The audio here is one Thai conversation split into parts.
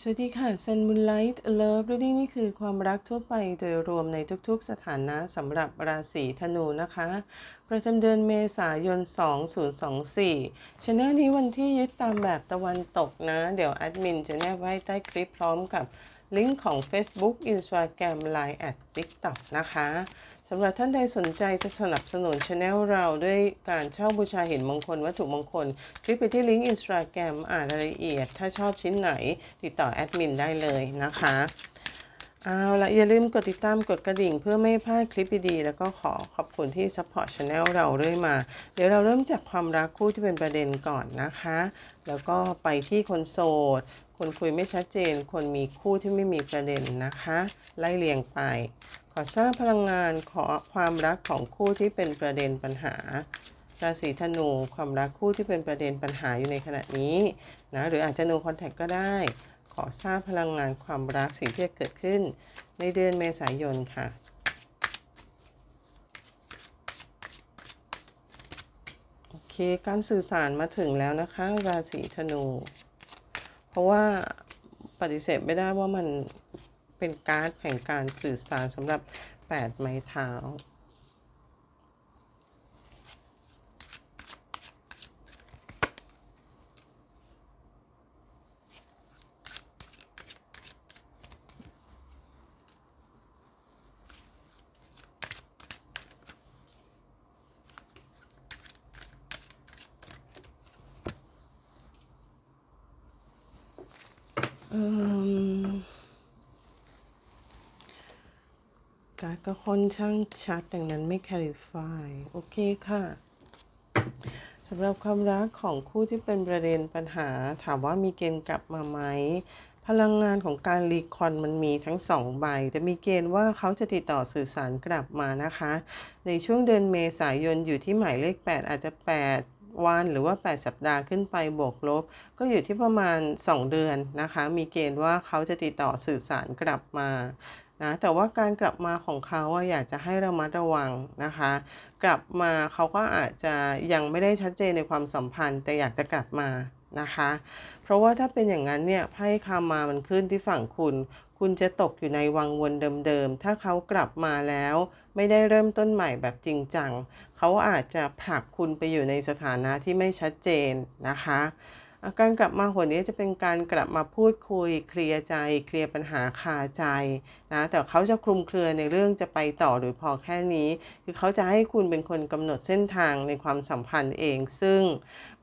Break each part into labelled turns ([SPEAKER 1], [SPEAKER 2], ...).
[SPEAKER 1] สวัสดีค่ะ Sun Moonlight Love Reading นี่คือความรักทั่วไปโดยรวมในทุกๆสถานะสำหรับราศีธนูนะคะ ประจำเดือนเมษายน 2024ช anel นี้วันที่ยึดตามแบบตะวันตกนะ เดี๋ยวแอดมินจะแนบไว้ใต้คลิปพร้อมกับลิงก์ของ Facebook Instagram Line แอด TikTok นะคะ สำหรับท่านใดสนใจจะสนับสนุนช anel เราด้วยการเช่าบูชาหินมงคล วัตถุมงคล คลิกไปที่ลิงก์ Instagram อ่านรายละเอียด ถ้าชอบชิ้นไหน ติดต่อแอดมินได้เลยนะคะเอาละอย่าลืมกดติดตามกดกระดิ่งเพื่อไม่พลาดคลิปดีๆแล้วก็ขอขอบคุณที่ support channel เราเรื่อยมา เดี๋ยวเราเริ่มจากความรักคู่ที่เป็นประเด็นก่อนนะคะ แล้วก็ไปที่คนโสด คนคุยไม่ชัดเจน คนมีคู่ที่ไม่มีประเด็นนะคะ ไล่เรียงไป ขอทราบพลังงานขอความรักของคู่ที่เป็นประเด็นปัญหาราศีธนูความรักคู่ที่เป็นประเด็นปัญหาอยู่ในขณะนี้นะหรืออาจจะ no contact ก็ได้ ขอทราบพลังงานความรักสิ่งที่จะเกิดขึ้น ในเดือนเมษายนค่ะโอเคการสื่อสารมาถึงแล้วนะคะ ราศีธนู เพราะว่าปฏิเสธไม่ได้ว่ามัน เป็นการ์ดแห่งการสื่อสารสำหรับ 8 ไม้เท้าอื การ์ดก็ค่อนข้างชัดดังนั้นไม่ clarify โอเคค่ะสำหรับความรักของคู่ที่เป็นประเด็นปัญหา ถามว่ามีเกณฑ์กลับมาไหม พลังงานของการรีคอนมันมีทั้งสองใบ แต่มีเกณฑ์ว่าเขาจะติดต่อสื่อสารกลับมานะคะ ในช่วงเดือนเมษายนอยู่ที่หมายเลข 8 อาจจะ 8วันหรือว่า 8 สัปดาห์ขึ้นไปบวกลบ ก็อยู่ที่ประมาณ 2 เดือนนะคะ มีเกณฑ์ว่าเขาจะติดต่อสื่อสารกลับมา นะแต่ว่าการกลับมาของเขาอยากจะให้ระมัดระวังนะคะ กลับมาเขาก็อาจจะยังไม่ได้ชัดเจนในความสัมพันธ์ แต่อยากจะกลับมานะคะ เพราะว่าถ้าเป็นอย่างนั้นเนี่ยไพ่คามามันขึ้นที่ฝั่งคุณ คุณจะตกอยู่ในวังวนเดิมๆ ถ้าเขากลับมาแล้ว ไม่ได้เริ่มต้นใหม่แบบจริงจัง เขาอาจจะผลักคุณไปอยู่ในสถานะที่ไม่ชัดเจนนะคะการกลับมาหนนี้จะเป็นการกลับมาพูดคุย เคลียร์ใจ เคลียร์ปัญหาคาใจ นะแต่เขาจะคลุมเครือในเรื่องจะไปต่อหรือพอแค่นี้ คือเขาจะให้คุณเป็นคนกำหนดเส้นทางในความสัมพันธ์เอง ซึ่ง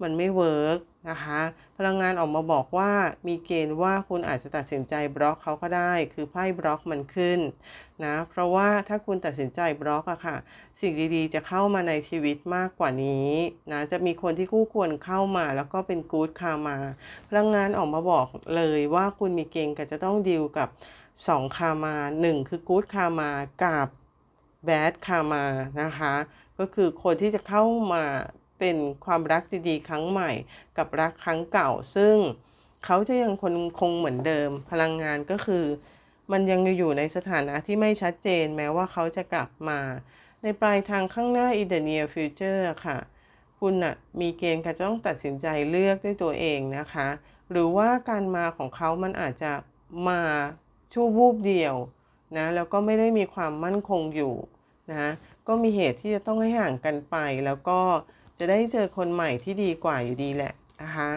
[SPEAKER 1] มันไม่เวิร์กนะคะพลังงานออกมาบอกว่ามีเกณฑ์ว่าคุณอาจจะตัดสินใจบล็อกเขาก็ได้ คือไพ่บล็อกมันขึ้นนะเพราะว่าถ้าคุณตัดสินใจบล็อกอะค่ะ สิ่งดีๆ จะเข้ามาในชีวิตมากกว่านี้นะจะมีคนที่คู่ควรเข้ามาแล้วก็เป็นกู๊ดคามา พลังงานออกมาบอกเลยว่าคุณมีเกณฑ์กับจะต้องดีลกับ 2คามา1คือกู๊ดคามากับแบดคามานะคะ ก็คือคนที่จะเข้ามาเป็นความรักดีๆ ครั้งใหม่ กับรักครั้งเก่า ซึ่งเขาจะยังคงคงเหมือนเดิม พลังงานก็คือ มันยังอยู่ในสถานะที่ไม่ชัดเจนแม้ว่าเขาจะกลับมา ในปลายทางข้างหน้า in the near future ค่ะ คุณนะมีเกณฑ์จะต้องตัดสินใจเลือกด้วยตัวเองนะคะ หรือว่าการมาของเขามันอาจจะมา ชั่ววูบเดียวนะแล้วก็ไม่ได้มีความมั่นคงอยู่นะก็มีเหตุที่จะต้องให้ห่างกันไป แล้วก็จะได้เจอคนใหม่ที่ดีกว่าอยู่ดีแหละนะคะ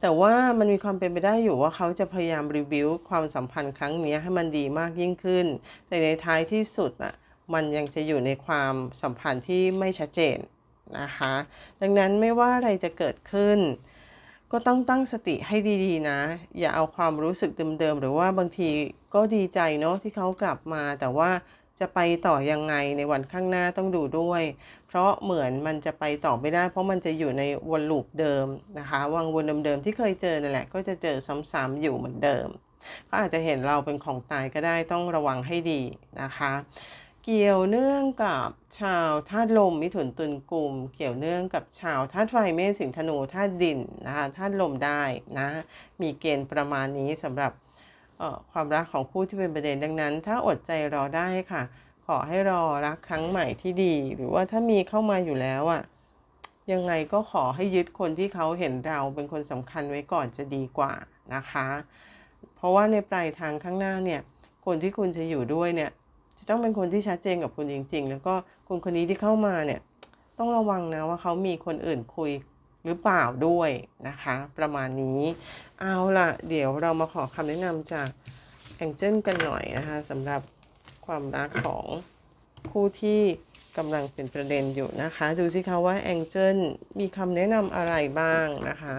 [SPEAKER 1] แต่ว่ามันมีความเป็นไปได้อยู่ว่าเขาจะพยายามรีวิวความสัมพันธ์ครั้งนี้ให้มันดีมากยิ่งขึ้น แต่ในท้ายที่สุดอะมันยังจะอยู่ในความสัมพันธ์ที่ไม่ชัดเจนนะคะ ดังนั้นไม่ว่าอะไรจะเกิดขึ้น ก็ต้องตั้งสติให้ดีๆนะ อย่าเอาความรู้สึกเดิมๆหรือว่าบางทีก็ดีใจเนาะที่เขากลับมา แต่ว่าจะไปต่อยังไงในวันข้างหน้าต้องดูด้วย เพราะเหมือนมันจะไปต่อไม่ได้ เพราะมันจะอยู่ในวนลูปเดิมนะคะวังวนเดิมๆที่เคยเจอนั่นแหละ ก็จะเจอซ้ำๆอยู่เหมือนเดิมเขาอาจจะเห็นเราเป็นของตายก็ได้ต้องระวังให้ดีนะคะ เกี่ยวเนื่องกับชาวธาตุลมมิถุนตุลกลุ่ม เกี่ยวเนื่องกับชาวธาตุไฟเมษสิงธนูธาตุดินนะคะธาตุลมได้นะมีเกณฑ์ประมาณนี้สำหรับความรักของคู่ที่เป็นประเด็นดังนั้น ถ้าอดใจรอได้ค่ะ ขอให้รอรักครั้งใหม่ที่ดี หรือว่าถ้ามีเข้ามาอยู่แล้วอะ่ะยังไงก็ขอให้ยึดคนที่เขาเห็นเราเป็นคนสำคัญไว้ก่อนจะดีกว่านะคะ เพราะว่าในปลายทางข้างหน้าเนี่ย คนที่คุณจะอยู่ด้วยเนี่ย จะต้องเป็นคนที่ชัดเจนกับคุณจริง ๆ แล้วก็คนคนนี้ที่เข้ามาเนี่ยต้องระวังนะว่าเขามีคนอื่นคุยหรือเปล่าด้วยนะคะ ประมาณนี้ เอาล่ะ เดี๋ยวเรามาขอคำแนะนำจากแองเจิลกันหน่อยนะคะสำหรับความรักของคู่ที่กำลังเป็นประเด็นอยู่นะคะ ดูสิคะว่าแองเจิลมีคำแนะนำอะไรบ้างนะคะ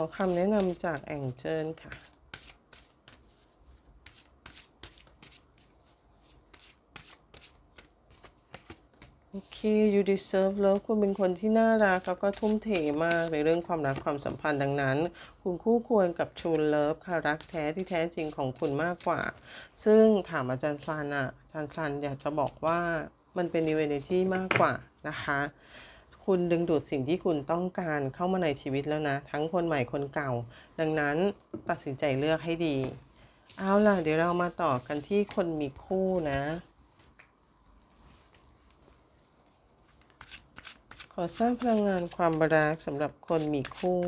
[SPEAKER 1] อคำแนะนำจากแองเจิลค่ะ โอเค you deserve love คุณเป็นคนที่น่ารักแล้วก็ทุ่มเทมากในเรื่องความรักความสัมพันธ์ดังนั้น คุณคู่ควรกับ true love ค่ะรักแท้ที่แท้จริงของคุณมากกว่า ซึ่งถามอาจารย์ซันอะอาจารย์ซันอยากจะบอกว่ามันเป็น new energy มากกว่านะคะ คุณดึงดูดสิ่งที่คุณต้องการเข้ามาในชีวิตแล้วนะ ทั้งคนใหม่คนเก่า ดังนั้นตัดสินใจเลือกให้ดี เอาล่ะ เดี๋ยวเรามาต่อกันที่คนมีคู่นะ ขอสร้างพลังงานความรักสำหรับคนมีคู่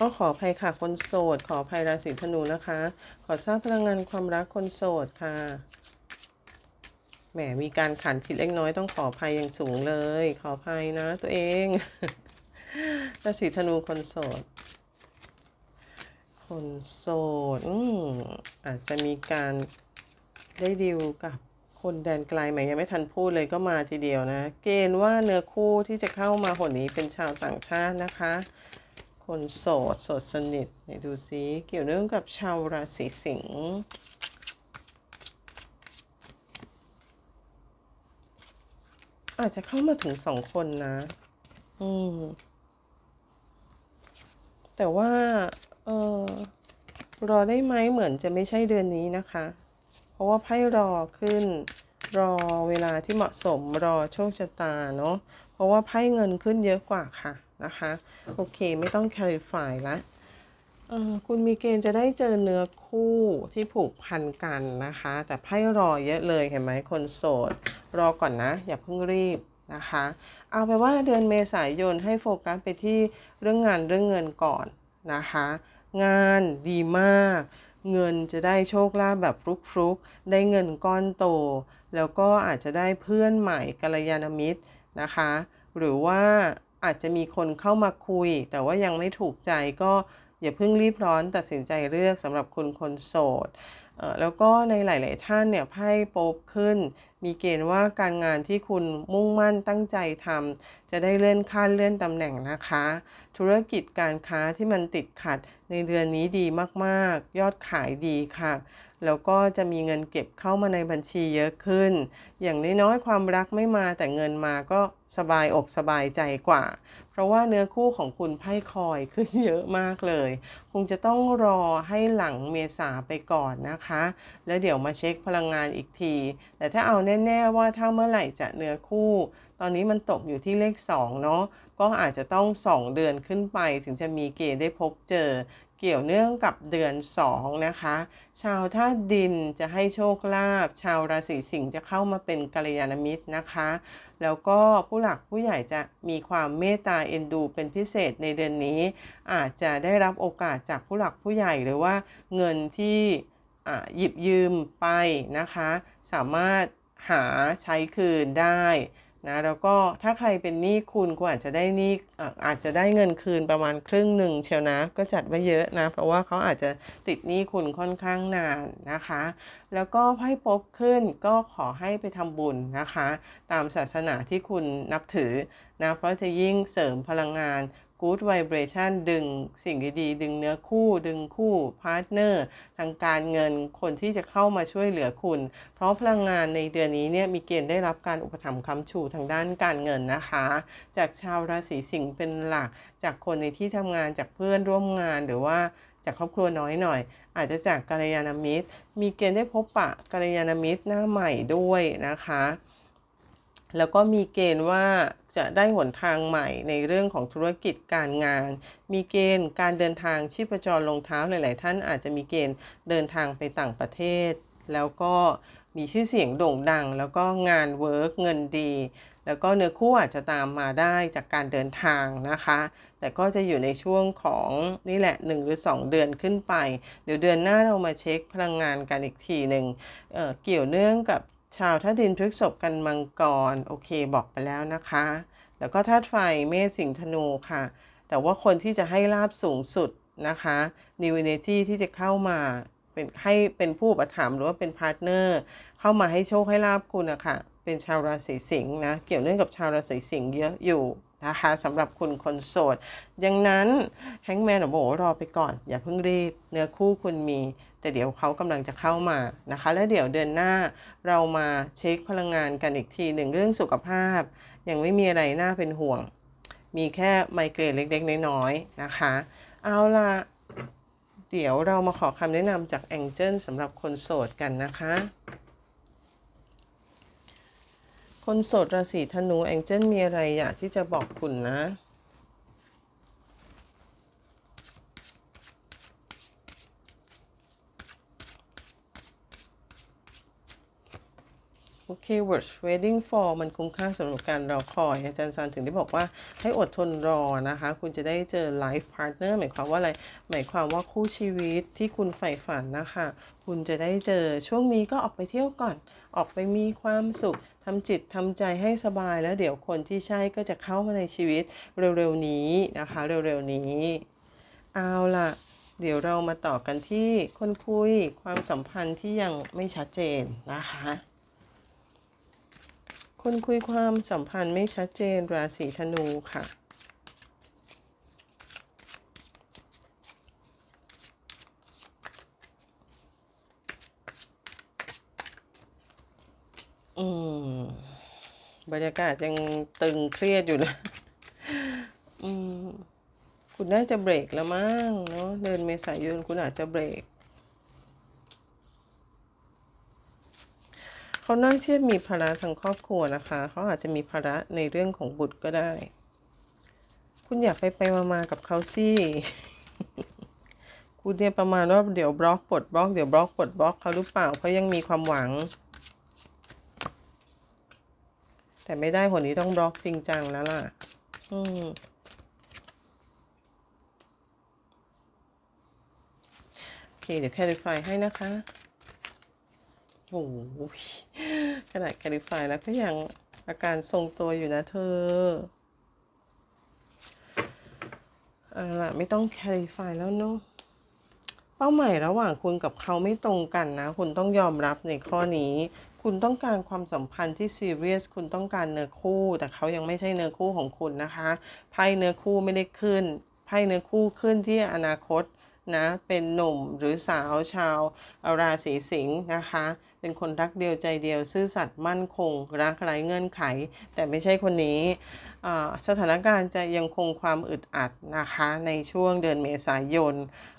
[SPEAKER 1] ก็ขออภัยค่ะคนโสด ขออภัยราศีธนูนะคะ ขอสร้างพลังงานความรักคนโสดค่ะแหมมีการขันผิดเล็กน้อยต้องขออภัยอย่างสูงเลย ขออภัยนะตัวเองราศีธนูคนโสด คนโสดอืมอาจจะมีการได้ดีลกับคนแดนไกลไหมยังไม่ทันพูดเลยก็มาทีเดียวนะ เกณฑ์ว่าเนื้อคู่ที่จะเข้ามาหนนี้เป็นชาวต่างชาตินะคะ คนโสด โสดสนิทไหนดูซิเกี่ยวเนื่องกับชาวราศีสิงห์อาจจะเข้ามาถึงสองคนนะ อืม แต่ว่า เออรอได้ไหมเหมือนจะไม่ใช่เดือนนี้นะคะ เพราะว่าไพ่รอขึ้น รอเวลาที่เหมาะสมรอโชคชะตาเนาะ เพราะว่าไพ่เงินขึ้นเยอะกว่าค่ะ นะคะ โอเคไม่ต้อง clarify ละคุณมีเกณฑ์จะได้เจอเนื้อคู่ที่ผูกพันกันนะคะ แต่ไพ่รอเยอะเลยเห็นไหมคนโสด รอก่อนนะ อย่าเพิ่งรีบนะคะ เอาไปว่าเดือนเมษายนให้โฟกัสไปที่เรื่องงานเรื่องเงินก่อนนะคะ งานดีมาก เงินจะได้โชคลาภแบบฟลุกๆ ได้เงินก้อนโต แล้วก็อาจจะได้เพื่อนใหม่กัลยาณมิตรนะคะ หรือว่า อาจจะมีคนเข้ามาคุย แต่ว่ายังไม่ถูกใจก็อย่าเพิ่งรีบร้อนตัดสินใจเลือกสำหรับคุณคนโสดแล้วก็ในหลาย ๆ ท่านเนี่ยไพ่โป๊บขึ้น มีเกณฑ์ว่าการงานที่คุณมุ่งมั่นตั้งใจทำจะได้เลื่อนขั้นเลื่อนตำแหน่งนะคะ ธุรกิจการค้าที่มันติดขัดในเดือนนี้ดีมาก ๆ ยอดขายดีค่ะ แล้วก็จะมีเงินเก็บเข้ามาในบัญชีเยอะขึ้น อย่างน้อยๆความรักไม่มาแต่เงินมาก็สบายอกสบายใจกว่า เพราะว่าเนื้อคู่ของคุณไพ่คอยขึ้นเยอะมากเลย คงจะต้องรอให้หลังเมษาไปก่อนนะคะ แล้วเดี๋ยวมาเช็คพลังงานอีกที แต่ถ้าเอาแน่ๆว่าถ้าเมื่อไหร่จะเนื้อคู่ ตอนนี้มันตกอยู่ที่เลข2เนาะก็อาจจะต้อง 2 เดือนขึ้นไปถึงจะมีเกณฑ์ได้พบเจอ เกี่ยวเนื่องกับเดือน 2 นะคะ ชาวธาตุดินจะให้โชคลาภชาวราศีสิงห์จะเข้ามาเป็นกัลยาณมิตรนะคะ แล้วก็ผู้หลักผู้ใหญ่จะมีความเมตตาเอ็นดูเป็นพิเศษในเดือนนี้ อาจจะได้รับโอกาสจากผู้หลักผู้ใหญ่หรือว่าเงินที่หยิบยืมไปนะคะ สามารถหาใช้คืนได้ นะแล้วก็ถ้าใครเป็นหนี้คุณก็อาจจะได้หนี้อ่อาจจะได้เงินคืนประมาณครึ่งหนึ่งเชียวนะ ก็จัดไว้เยอะนะ เพราะว่าเขาอาจจะติดหนี้คุณค่อนข้างนานนะคะ แล้วก็ไพ่พบขึ้นก็ขอให้ไปทำบุญนะคะ ตามศาสนาที่คุณนับถือนะเพราะจะยิ่งเสริมพลังงาน Good Vibration ดึงสิ่งดีๆ ดึงเนื้อคู่ ดึงคู่พาร์ทเนอร์ทางการเงินคนที่จะเข้ามาช่วยเหลือคุณ เพราะพลังงานในเดือนนี้เนี่ยมีเกณฑ์ได้รับการอุปถัมภ์ค้ำชูทางด้านการเงินนะคะ จากชาวราศีสิงห์เป็นหลัก จากคนในที่ทำงานจากเพื่อนร่วมงานหรือว่าจากครอบครัวน้อยหน่อย อาจจะจากกัลยาณมิตร มีเกณฑ์ได้พบปะกัลยาณมิตรหน้าใหม่ด้วยนะคะ แล้วก็มีเกณฑ์ว่าจะได้หนทางใหม่ในเรื่องของธุรกิจการงาน มีเกณฑ์การเดินทางชีพจรลงเท้าหลาย ๆ ท่านอาจจะมีเกณฑ์เดินทางไปต่างประเทศ แล้วก็มีชื่อเสียงโด่งดัง แล้วก็งานเวิร์กเงินดี แล้วก็เนื้อคู่อาจจะตามมาได้จากการเดินทางนะคะ แต่ก็จะอยู่ในช่วงของนี่แหละ 1 หรือ 2 เดือนขึ้นไป เดี๋ยวเดือนหน้าเรามาเช็คพลังงานกันอีกทีหนึ่งเเกี่ยวเนื่องกับ ชาวธาตุดินพฤกษภกันมังกรโอเคบอกไปแล้วนะคะ แล้วก็ธาตุไฟเมษสิงธนูค่ะ แต่ว่าคนที่จะให้ลาบสูงสุดนะคะ New Energy ที่จะเข้ามาเป็นให้เป็นผู้ประถามหรือว่าเป็นพาร์ทเนอร์เข้ามาให้โชคให้ลาบคุณนะคะเป็นชาวราศีสิงห์นะเกี่ยวเนื่องกับชาวราศีสิงห์เยอะอยู่นะคะสำหรับคุณคนโสดดังนั้นแฮงแมนบอกว่ารอไปก่อน อย่าเพิ่งรีบ เนื้อคู่คุณมี แต่เดี๋ยวเขากำลังจะเข้ามานะคะ แล้วเดี๋ยวเดือนหน้าเรามาเช็คพลังงานกันอีกทีหนึ่งเรื่องสุขภาพ ยังไม่มีอะไรน่าเป็นห่วง มีแค่ไมเกรนเล็กๆ น้อยๆนะคะ เอาละเดี๋ยวเรามาขอคำแนะนำจากแองเจิลสำหรับคนโสดกันนะคะ คนโสดราศีธนูแองเจิลมีอะไรอยากที่จะบอกคุณนะ โอเค word waiting for มันคุ้มค่าสำหรับการรอคอย อาจารย์ซันถึงได้บอกว่าให้อดทนรอนะคะ คุณจะได้เจอ life partner หมายความว่าอะไร หมายความว่าคู่ชีวิตที่คุณใฝ่ฝันนะคะ คุณจะได้เจอช่วงนี้ก็ออกไปเที่ยวก่อน ออกไปมีความสุขทำจิตทำใจให้สบายแล้วเดี๋ยวคนที่ใช่ก็จะเข้ามาในชีวิตเร็วๆนี้นะคะ เร็วๆนี้ เอาล่ะ เดี๋ยวเรามาต่อกันที่คนคุยความสัมพันธ์ที่ยังไม่ชัดเจนนะคะ คนคุยความสัมพันธ์ไม่ชัดเจนราศีธนูค่ะ อืม บรรยากาศยังตึงเครียดอยู่นะ อืม คุณน่าจะเบรกแล้วมั้งเนาะเดือนเมษายนคุณอาจจะเบรก เขาน่าเชื่อมีภาระทางครอบครัวนะคะ เขาอาจจะมีภาระในเรื่องของบุตรก็ได้ คุณอยากไปไปมาๆกับเขาสิคุณเนี่ยประมาณว่าเดี๋ยวบล็อกปลดบล็อกเดี๋ยวบล็อกปลดบล็อกเขาหรือเปล่าเขายังมีความหวัง แต่ไม่ได้คนนี้ต้องบล็อกจริงจังแล้วล่ะ อืมโอเค เดี๋ยวแคลิฟายให้นะคะ หขนาดแคลิฟายแล้วก็ยังอาการทรงตัวอยู่นะเธอเอาล่ะไม่ต้องแคลิฟายแล้วเนาะเป้าหมายระหว่างคุณกับเขาไม่ตรงกันนะ คุณต้องยอมรับในข้อนี้ คุณต้องการความสัมพันธ์ที่ซีเรียสคุณต้องการเนื้อคู่ แต่เขายังไม่ใช่เนื้อคู่ของคุณนะคะไพ่เนื้อคู่ไม่ได้ขึ้นไพ่เนื้อคู่ขึ้นที่อนาคต นะเป็นหนุ่มหรือสาวชาวราศีสิงห์นะคะ เป็นคนรักเดียวใจเดียว ซื่อสัตย์มั่นคง รักไร้เงื่อนไข แต่ไม่ใช่คนนี้ สถานการณ์จะยังคงความอึดอัดนะคะ ในช่วงเดือนเมษายน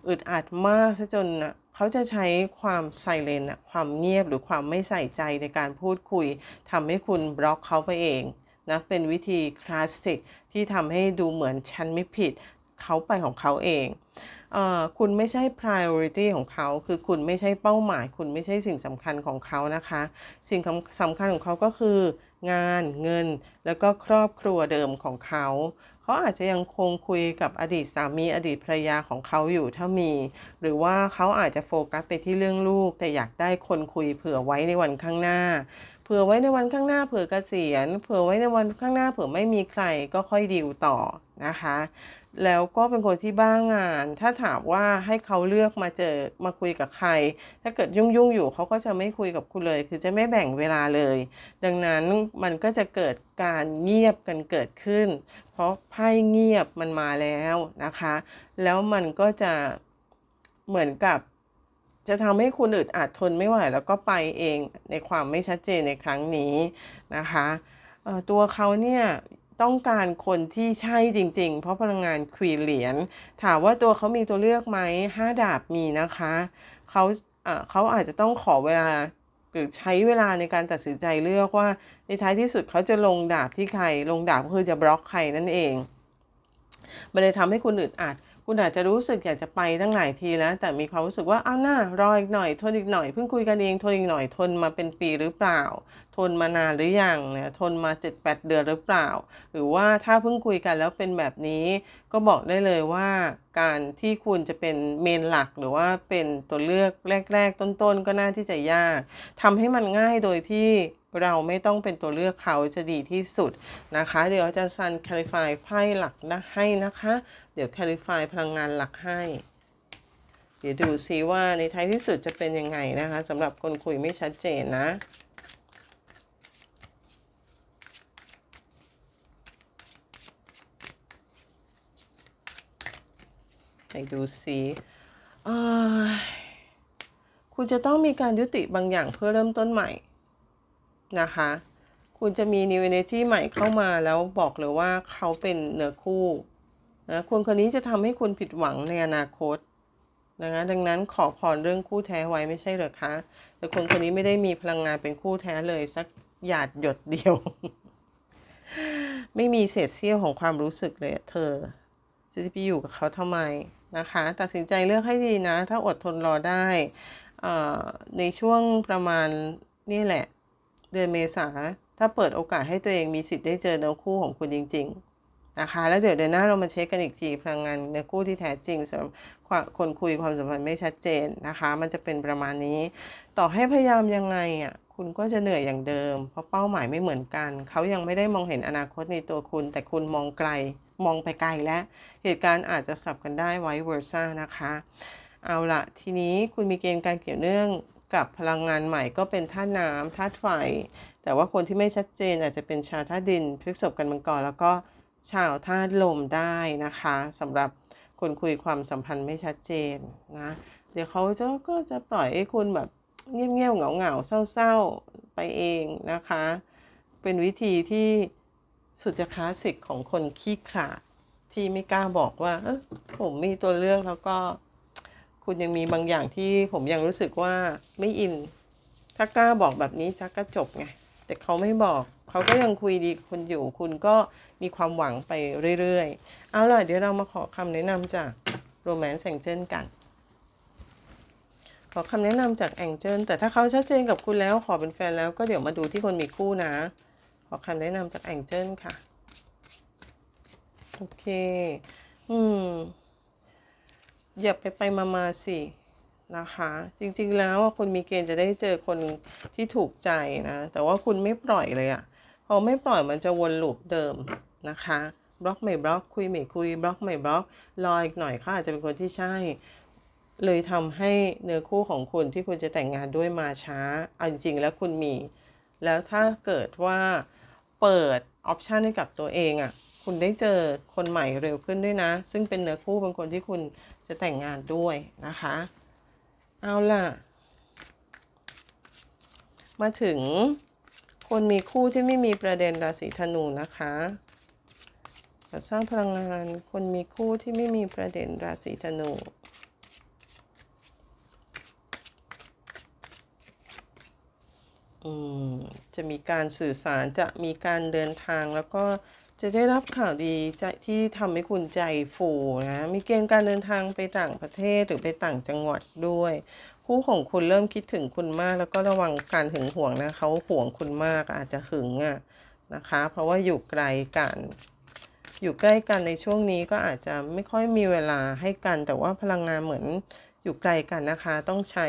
[SPEAKER 1] อึดอัดมากซะจนเขาจะใช้ความไซเลนความเงียบหรือความไม่ใส่ใจในการพูดคุยทำให้คุณบล็อกเขาไปเองนะเป็นวิธีคลาสสิกที่ทำให้ดูเหมือนฉันไม่ผิดเขาไปของเขาเอง คุณไม่ใช่ priority ของเขา คือคุณไม่ใช่เป้าหมาย คุณไม่ใช่สิ่งสำคัญของเขานะคะ สิ่งสำคัญของเขาก็คือ งาน เงิน แล้วก็ครอบครัวเดิมของเขา เขาอาจจะยังคงคุยกับอดีตสามีอดีตภรรยาของเขาอยู่ถ้ามี หรือว่าเขาอาจจะโฟกัสไปที่เรื่องลูก แต่อยากได้คนคุยเผื่อไว้ในวันข้างหน้า เผื่อไว้ในวันข้างหน้าเผื่อเกษียณ เผื่อไว้ในวันข้างหน้าเผื่อไม่มีใครก็ค่อยดีลต่อนะคะ แล้วก็เป็นคนที่บ้างาน ถ้าถามว่าให้เขาเลือกมาเจอมาคุยกับใคร ถ้าเกิดยุ่งยุ่งอยู่เขาก็จะไม่คุยกับคุณเลย คือจะไม่แบ่งเวลาเลย ดังนั้นมันก็จะเกิด การเงียบกันเกิดขึ้น เพราะไพ่เงียบมันมาแล้วนะคะ แล้วมันก็จะเหมือนกับ จะทำให้คุณอึดอัดทนไม่ไหว แล้วก็ไปเองในความไม่ชัดเจนในครั้งนี้นะคะตัวเขาเนี่ยต้องการคนที่ใช่จริง ๆ เพราะพลังงานควีเหรียญถามว่าตัวเขามีตัวเลือกไหมห้าดาบมีนะคะเขาเขาอาจจะต้องขอเวลา หรือใช้เวลาในการตัดสินใจเลือกว่า ในท้ายที่สุดเขาจะลงดาบที่ใคร ลงดาบก็คือจะบล็อกใครนั่นเอง มันเลยทำให้คุณอึดอัด คุณอาจจะรู้สึกอยากจะไปตั้งหลายทีแล้ว แต่มีความรู้สึกว่าอ้าวหน้ารออีกหน่อยทนอีกหน่อยเพิ่งคุยกันเองทนอีกหน่อยทนมาเป็นปีหรือเปล่า ทนมานานหรือยังเนี่ยทนมา 7-8 เดือนหรือเปล่า หรือว่าถ้าเพิ่งคุยกันแล้วเป็นแบบนี้ก็บอกได้เลยว่าการที่คุณจะเป็นเมนหลักหรือว่าเป็นตัวเลือกแรก ๆ ต้นๆ ก็น่าที่จะยากทำให้มันง่ายโดยที่ เราไม่ต้องเป็นตัวเลือกเขาจะดีที่สุดนะคะ เดี๋ยวอาจารย์ซันคลิฟายไพ่หลักนะให้นะคะ เดี๋ยวคลิฟายพลังงานหลักให้ เดี๋ยวดูซิว่าในท้ายที่สุดจะเป็นยังไงนะคะสำหรับคนคุยไม่ชัดเจนนะไปดูซิคุณจะต้องมีการยุติบางอย่างเพื่อเริ่มต้นใหม่ นะคะ คุณจะมี new energy ใหม่เข้ามาแล้วบอกเลยว่าเขาเป็นเนื้อคู่นะคนคนนี้จะทำให้คุณผิดหวังในอนาคตนะคะดังนั้นขอพรเรื่องคู่แท้ไว้ไม่ใช่เหรอคะ แต่คนคนนี้ไม่ได้มีพลังงานเป็นคู่แท้เลยสักหยาดหยดเดียว ไม่มีเศษเสี้ยวของความรู้สึกเลยเธอจะไปอยู่กับเขาทำไมนะคะ ตัดสินใจเลือกให้ดีนะ ถ้าอดทนรอได้ในช่วงประมาณนี่แหละ เดือนเมษาถ้าเปิดโอกาสให้ตัวเองมีสิทธิ์ได้เจอเนื้อคู่ของคุณจริง ๆ นะคะ แล้วเดี๋ยวเดือนหน้าเรามาเช็คกันอีกทีพลังงานเนื้อคู่ที่แท้จริงสำหรับคนคุยความสัมพันธ์ไม่ชัดเจนนะคะ มันจะเป็นประมาณนี้ ต่อให้พยายามยังไงอะคุณก็จะเหนื่อยอย่างเดิม เพราะเป้าหมายไม่เหมือนกัน เขายังไม่ได้มองเห็นอนาคตในตัวคุณ แต่คุณมองไกล มองไปไกลแล้ว เหตุการณ์อาจจะสับกันได้ไว้เวอร์ซ่านะคะ เอาละทีนี้คุณมีเกณฑ์การเกี่ยวเนื่อง กับพลังงานใหม่ก็เป็นธาตุน้ำธาตุไฟ แต่ว่าคนที่ไม่ชัดเจนอาจจะเป็นชาวธาตุดินพฤกษบกันมังกรแล้วก็ชาวธาตุลมได้นะคะสำหรับคนคุยความสัมพันธ์ไม่ชัดเจนนะเดี๋ยวเขาจะก็จะปล่อยให้คุณแบบเงียบๆเหงาๆเศร้าๆไปเองนะคะ เป็นวิธีที่สุดจะคลาสสิกของคนขี้ขลาดที่ไม่กล้าบอกว่าผมมีตัวเลือกแล้วก็ คุณยังมีบางอย่างที่ผมยังรู้สึกว่าไม่อิน ถ้ากล้าบอกแบบนี้ซักก็จบไง แต่เขาไม่บอก เขาก็ยังคุยดีคุณอยู่ คุณก็มีความหวังไปเรื่อยๆ เอาล่ะ เดี๋ยวเรามาขอคำแนะนำจากโรแมนต์แองเจิลกัน ขอคำแนะนำจากแองเจิลแต่ถ้าเขาชัดเจนกับคุณแล้วขอเป็นแฟนแล้วก็เดี๋ยวมาดูที่คนมีคู่นะ ขอคำแนะนำจากแองเจิลค่ะ โอเค อืม อย่าไปไปมามาสินะคะ จริงๆแล้วคุณมีเกณฑ์จะได้เจอคนที่ถูกใจนะ แต่ว่าคุณไม่ปล่อยเลยอะพอไม่ปล่อยมันจะวนลูปเดิมนะคะบล็อกไม่บล็อก คุยไม่คุยบล็อกไม่บล็อกรออีกหน่อยเขาอาจจะเป็นคนที่ใช่ เลยทำให้เนื้อคู่ของคุณที่คุณจะแต่งงานด้วยมาช้าเอาจริงๆแล้วคุณมี แล้วถ้าเกิดว่าเปิดออปชันให้กับตัวเองอะ่ะคุณได้เจอคนใหม่เร็วขึ้นด้วยนะ ซึ่งเป็นเนื้อคู่เป็นคนที่คุณ จะแต่งงานด้วยนะคะ เอาล่ะ มาถึงคนมีคู่ที่ไม่มีประเด็นราศีธนูนะคะจะสร้างพลังงานคนมีคู่ที่ไม่มีประเด็นราศีธนูอืมจะมีการสื่อสารจะมีการเดินทางแล้วก็ จะได้รับข่าวดีที่ทำให้คุณใจฟูนะ มีเกณฑ์การเดินทางไปต่างประเทศหรือไปต่างจังหวัดด้วย คู่ของคุณเริ่มคิดถึงคุณมาก แล้วก็ระวังการหึงหวงนะเขาห่วงคุณมากอาจจะหึงอะนะคะ เพราะว่าอยู่ไกลกัน อยู่ใกล้กันในช่วงนี้ก็อาจจะไม่ค่อยมีเวลาให้กัน แต่ว่าพลังงานเหมือนอยู่ไกลกันนะคะ ต้องใช้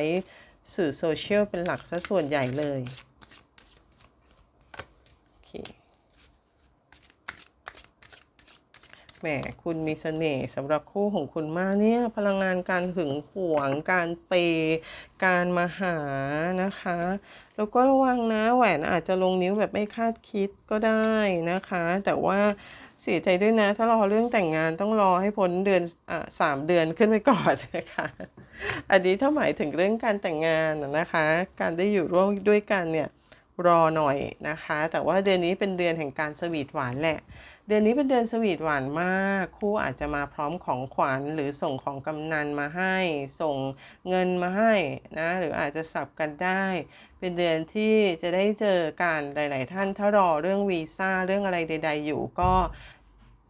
[SPEAKER 1] สื่อโซเชียลเป็นหลักซะส่วนใหญ่เลย โอเค แหมคุณมีเสน่ห์สำหรับคู่ของคุณมากเนี่ยพลังงานการหึงหวง การเปย์การมาหานะคะ แล้วก็ระวังนะแหวนอาจจะลงนิ้วแบบไม่คาดคิดก็ได้นะคะ แต่ว่าเสียใจด้วยนะ ถ้ารอเรื่องแต่งงานต้องรอให้พ้นเดือนอ่าสามเดือนขึ้นไปก่อนนะคะอันนี้ถ้าหมายถึงเรื่องการแต่งงานนะคะ การได้อยู่ร่วมด้วยกันเนี่ยรอหน่อยนะคะ แต่ว่าเดือนนี้เป็นเดือนแห่งการสวีทหวานแหละ เดือนนี้เป็นเดือนสวีทหวานมาก คู่อาจจะมาพร้อมของขวัญหรือส่งของกำนันมาให้ ส่งเงินมาให้นะหรืออาจจะสับกันได้ เป็นเดือนที่จะได้เจอกันหลาย ๆ ท่านถ้ารอเรื่องวีซ่าเรื่องอะไรใด ๆ อยู่ก็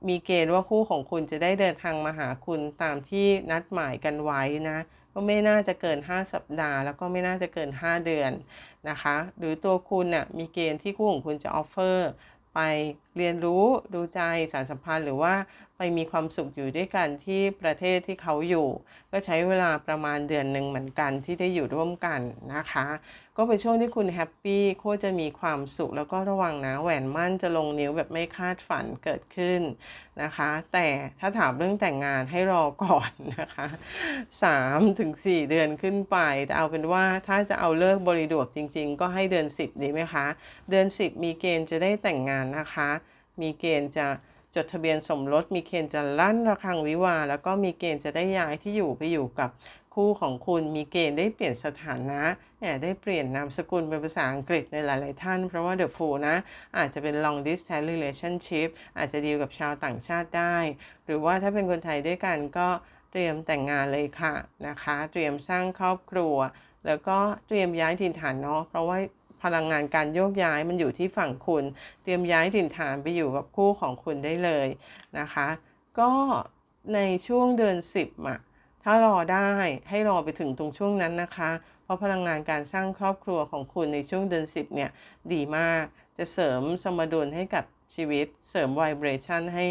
[SPEAKER 1] มีเกณฑ์ว่าคู่ของคุณจะได้เดินทางมาหาคุณตามที่นัดหมายกันไว้นะก็ไม่น่าจะเกิน 5 สัปดาห์ แล้วก็ไม่น่าจะเกิน 5 เดือนนะคะ หรือตัวคุณน่ะมีเกณฑ์ที่คู่ของคุณจะออฟเฟอร์ ไปเรียนรู้ดูใจสารสัมพันธ์ หรือว่าไปมีความสุขอยู่ด้วยกันที่ประเทศที่เขาอยู่ ก็ใช้เวลาประมาณเดือนหนึ่งเหมือนกันที่ได้อยู่ร่วมกันนะคะ ก็เป็นช่วงที่คุณแฮปปี้โคจะมีความสุขแล้วก็ระวังนะแหวนมั่นจะลงนิ้วแบบไม่คาดฝันเกิดขึ้นนะคะ แต่ถ้าถามเรื่องแต่งงานให้รอก่อนนะคะ3ถึง4เดือนขึ้นไปแต่เอาเป็นว่าถ้าจะเอาเลิกบริดวกจริง ๆ ก็ให้เดือน 10 ดีไหมคะ เดือน 10 มีเกณฑ์จะได้แต่งงานนะคะ มีเกณฑ์จะ จดทะเบียนสมรสมีเกณฑ์จะลั่นระฆังวิวาแล้วก็มีเกณฑ์จะได้ย้ายที่อยู่ไปอยู่กับคู่ของคุณมีเกณฑ์ได้เปลี่ยนสถานะแอบได้เปลี่ยนนามสกุลเป็นภาษาอังกฤษในหลาย ๆ ท่าน เพราะว่า The Fool นะ อาจจะเป็น long distance relationship อาจจะดีลกับชาวต่างชาติได้ หรือว่าถ้าเป็นคนไทยด้วยกันก็เตรียมแต่งงานเลยค่ะนะคะ เตรียมสร้างครอบครัว แล้วก็เตรียมย้ายถิ่นฐานเนาะเพราะว่า พลังงานการโยกย้ายมันอยู่ที่ฝั่งคุณ เตรียมย้ายถิ่นฐานไปอยู่กับคู่ของคุณได้เลยนะคะ ก็ในช่วงเดือน 10อะถ้ารอได้ให้รอไปถึงตรงช่วงนั้นนะคะ เพราะพลังงานการสร้างครอบครัวของคุณในช่วงเดือน 10 เนี่ย ดีมากจะเสริมสมดุลให้กับชีวิต เสริมไวเบรชันให้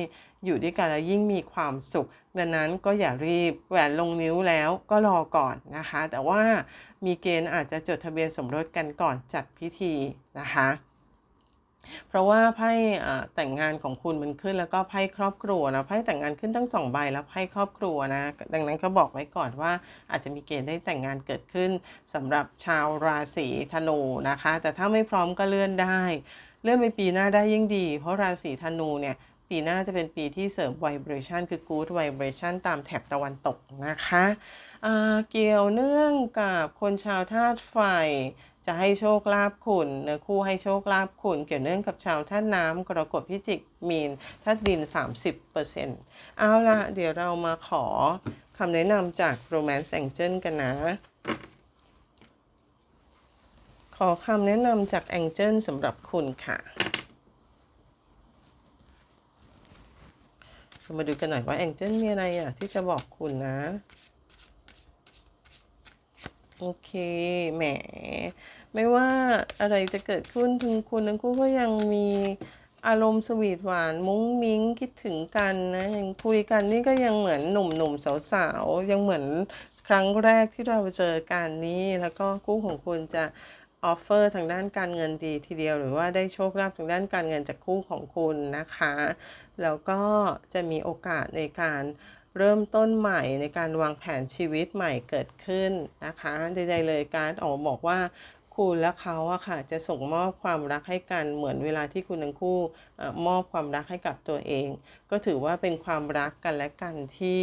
[SPEAKER 1] อยู่ด้วยกันแล้วยิ่งมีความสุข ดังนั้นก็อย่ารีบแหวนลงนิ้วแล้วก็รอก่อนนะคะ แต่ว่ามีเกณฑ์อาจจะจดทะเบียนสมรสกันก่อนจัดพิธีนะคะเพราะว่าไพ่แต่งงานของคุณมันขึ้นแล้วก็ไพ่ครอบครัวนะไพ่แต่งงานขึ้นทั้งสองใบแล้วไพ่ครอบครัวนะดังนั้นก็บอกไว้ก่อนว่าอาจจะมีเกณฑ์ได้แต่งงานเกิดขึ้นสำหรับชาวราศีธนูนะคะ แต่ถ้าไม่พร้อมก็เลื่อนได้ เลื่อนไปปีหน้าได้ยิ่งดี เพราะราศีธนูเนี่ย ปีหน้าจะเป็นปีที่เสริม vibration คือ good vibration ตามแถบตะวันตกนะคะเกี่ยวเนื่องกับคนชาวธาตุไฟจะให้โชคลาภคุณเนื้อคู่ให้โชคลาภคุณ เกี่ยวเนื่องกับชาวธาตุน้ำกรกฎพิจิกมีนธาตุดิน 30%เอาละเดี๋ยวเรามาขอคำแนะนำจาก Romance Angel กันนะ ขอคำแนะนำจาก Angel สำหรับคุณค่ะ มาดูกันหน่อยว่า Angel มีอะไรอะ ที่จะบอกคุณนะ โอเค แหม ไม่ว่าอะไรจะเกิดขึ้นถึงคุณทั้งคู่ก็ยังมีอารมณ์สวีทหวานมุ้งมิ้งคิดถึงกันนะยังคุยกันนี่ก็ยังเหมือนหนุ่มๆสาวๆยังเหมือนครั้งแรกที่เราเจอกันนี้ แล้วก็คู่ของคุณจะ ออฟเฟอร์ทางด้านการเงินดีทีเดียวหรือว่าได้โชคลาภทางด้านการเงินจากคู่ของคุณนะคะ แล้วก็จะมีโอกาสในการเริ่มต้นใหม่ในการวางแผนชีวิตใหม่เกิดขึ้นนะคะใดๆเลยการออกบอกว่าคุณและเขาอะค่ะจะส่งมอบความรักให้กันเหมือนเวลาที่คุณทั้งคู่มอบความรักให้กับตัวเอง ก็ถือว่าเป็นความรักกันและกันที่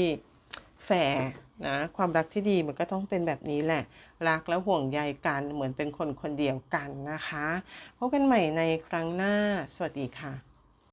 [SPEAKER 1] แฟร์ นะความรักที่ดีมันก็ต้องเป็นแบบนี้แหละ รักและห่วงใยกันเหมือนเป็นคนคนเดียวกันนะคะพบกันใหม่ในครั้งหน้า สวัสดีค่ะ